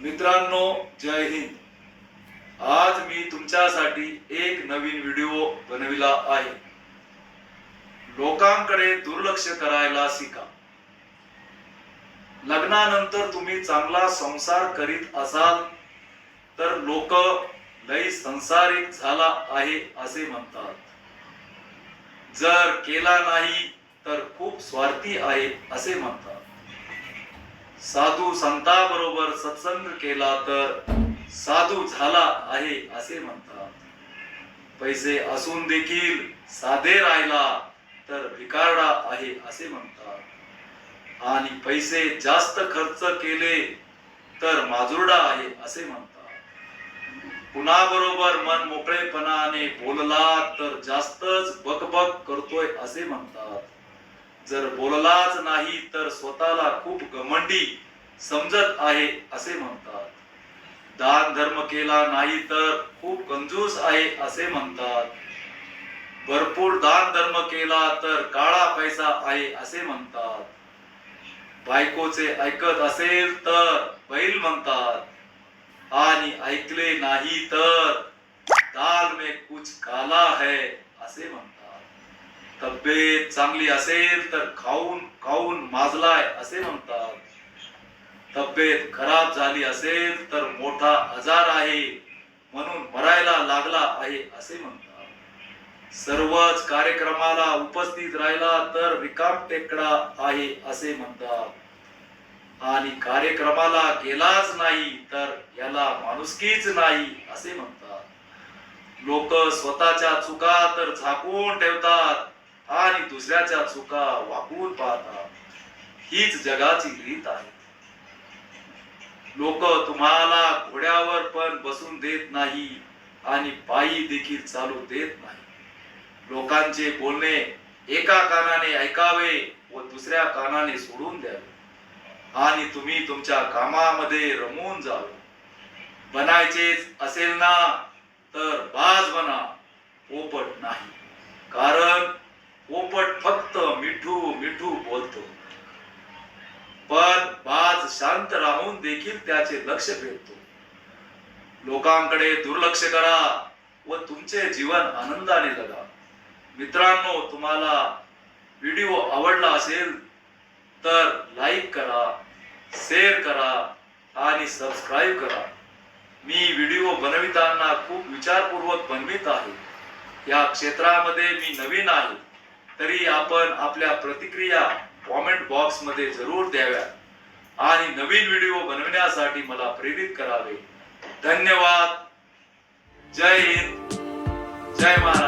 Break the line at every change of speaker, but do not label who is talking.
मित्रांनो जय हिंद. आज मी तुमच्यासाठी एक नवीन व्हिडिओ बनविला आहे. लोकांकडे दुर्लक्ष करायला शिका. लग्नानंतर तुम्ही चांगला संसार करीत असाल तर लोक लई संसारिक झाला आहे असे म्हणतात. जर केला नाही तर खूप स्वार्थी आहे असे म्हणतात. साधू संताबरोबर सत्संग केला तर साधू झाला आहे असे म्हणतात. पैसे असून देखील साधे राहिला तर भिकारडा आहे असे म्हणतात. आणि पैसे जास्त खर्च केले तर माजुरडा आहे असे म्हणतात. कुणाबरोबर मन मोकळेपणाने बोलला तर जास्तच बकबक करतोय असे म्हणतात. जर बोललाच नाही तर स्वतःला खूप घमंडी समजत आहे असे म्हणतात. दान धर्म केला नाही तर खूप कंजूस आहे असे म्हणतात. भरपूर दान धर्म केला तर काळा पैसा आहे असे म्हणतात. बायकोचे ऐकत असेल तर बैल म्हणतात. आणि ऐकले नाही तर दाल में कुछ काला है असे म्हणतात. तब्येत चांगली असेल तर खाऊन खाऊन माजलाय असे म्हणतात. तब्येत खराब झाली असेल तर मोठा आजार आहे म्हणून मरायला लागला आहे असे म्हणतात. सर्वच कार्यक्रमाला उपस्थित राहिला तर रिकाम टेकडा आहे असे म्हणतात. आणि कार्यक्रमाला गेलाच नाही तर याला माणुसकीच नाही असे म्हणतात. लोक स्वतःच्या चुका तर झाकून ठेवतात आणि दुसऱ्याच्या चुका वाकून पाहतात हीच जगाची रीत आहे. लोक तुम्हाला घोड्यावर पण बसून देत नाही आणि पायी देखील चालू देत नाही. लोकांचे बोलणे एका कानाने ऐकावे व दुसऱ्या कानाने सोडून द्यावे. आणि तुम्ही तुमच्या कामामध्ये रमून जावे. बनायचेच असेल ना तर बाज बना पोपट नाही. कारण शांत राहून देखील त्याचे लक्ष भेटतो लोकांकडे दुर्लक्ष करा व तुमचे जीवन आनंदाने जगा. मित्रांनो तुम्हाला व्हिडिओ आवडला असेल तर लाईक करा शेअर करा आणि सबस्क्राईब करा. मी व्हिडिओ बनविताना खूप विचारपूर्वक बनवित आहे. या क्षेत्रामध्ये मी नवीन आहे. तरी आपण आपल्या प्रतिक्रिया कॉमेंट बॉक्समध्ये जरूर द्याव्या आणि नवीन व्हिडिओ बनवण्यासाठी मला प्रेरित करावे. धन्यवाद. जय हिंद. जय महाराज